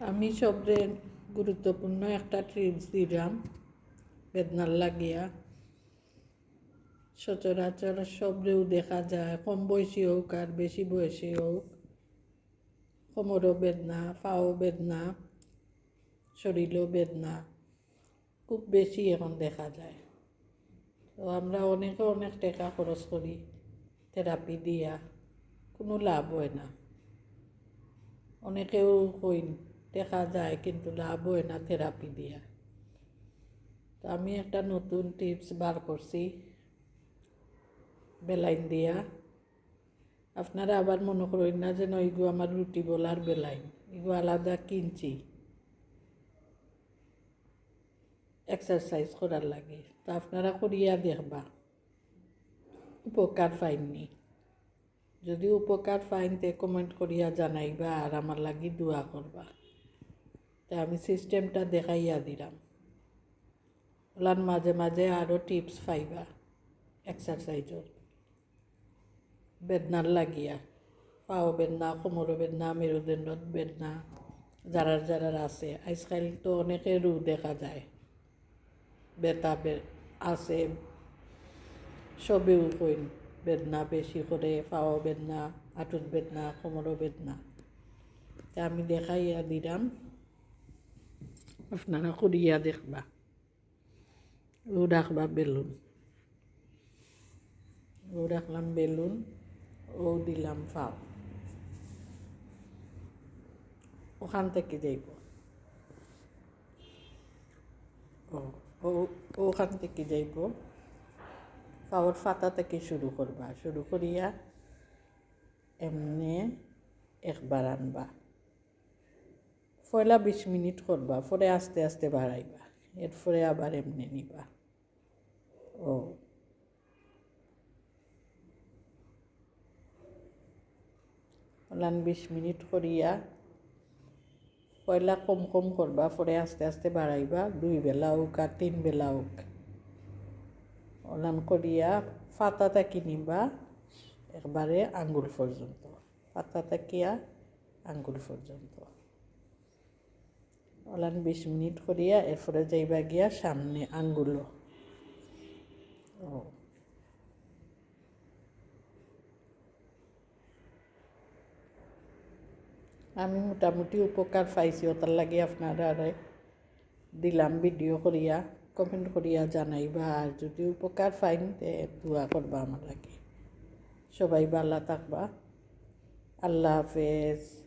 আমি সবরে গুরুত্বপূর্ণ একটা ট্রিপস দিলাম, বেদনার লাগিয়া। সচরাচর সবরেও দেখা যায়, কম বয়সী হোক আর বেশি বয়সী হোক, কোমরও বেদনা, পাও বেদনা, শরীরও বেদনা, খুব বেশি এখন দেখা যায়। তো আমরা অনেকে অনেক টাকা খরচ করি থেরাপি দিয়া, কোনো লাভ হয় না। অনেকেও কই দেখা যায় কিন্তু লাভ হয় না থেরাপি দিয়া। তো আমি একটা নতুন টিপস বার করছি বেলাইন দিয়া। আপনারা আবার মনে করেন না যে নইগো আমার রুটি বলার বেলাইন এগো আলাদা কিনছি। এক্সারসাইজ করার লাগে, তো আপনারা করিয়া দেখবা। উপকার পাইননি। যদি উপকার পাইন তে কমেন্ট করিয়া জানাইবা আর আমার লাগি দোয়া করবা। তা আমি সিস্টেমটা দেখাইয়া দিলাম। ওলার মাঝে মাঝে আরও টিপস পাইবা এক্সারসাইজর বেদনার লাগিয়া। পাও বেদনা কোমর বেদনা মেরুদণ্ডত বেদনা যারার যারার আছে। আজকাল তো অনেকে রু দেখা যায়। বেতা আছে। সবেও কইন, বেদনা বেশি করে পাও বেদনা আঁটুর বেদনা, কোমরও বেদনা। আমি দেখাইয়া দিলাম। আপনারা করিয়া দেখবা ও রাখবা বেলুন ও রাখলাম বেলুন ও দিলাম ফাও ওখান থেকে যাইব ও ওখান থেকে যাইব পাওয়ার ফাতা থেকে শুরু করবা শুরু করিয়া এমনি একবার আনবা পয়লা বিশ মিনিট করবা, পরে আস্তে আস্তে বাড়াইবা, এরপরে আবার এমনি নিবা। ও। ওলান বিশ মিনিট করিয়া পয়লা কম কম করবা, পরে আস্তে আস্তে বাড়াইবা, দুই বেলা হোক আর তিন বেলা হোক। ওলান করিয়া ফাতা তাকি নিবা একবারে আঙ্গুল পর্যন্ত ফাতা তাকিয়া আঙ্গুল পর্যন্ত। ওলান বিশ মিনিট করিয়া এরপরে যাইবা গিয়া সামনে আঙ্গুলো। ও। আমি মোটামুটি উপকার পাইছি, ওটার লাগে আপনারা দিলাম ভিডিও করিয়া কমেন্ট করিয়া জানাইবা, আর যদি উপকার পাইন, তে দোয়া করবা আমার লাগে। সবাই ভালো থাকবা। আল্লাহ হাফেজ।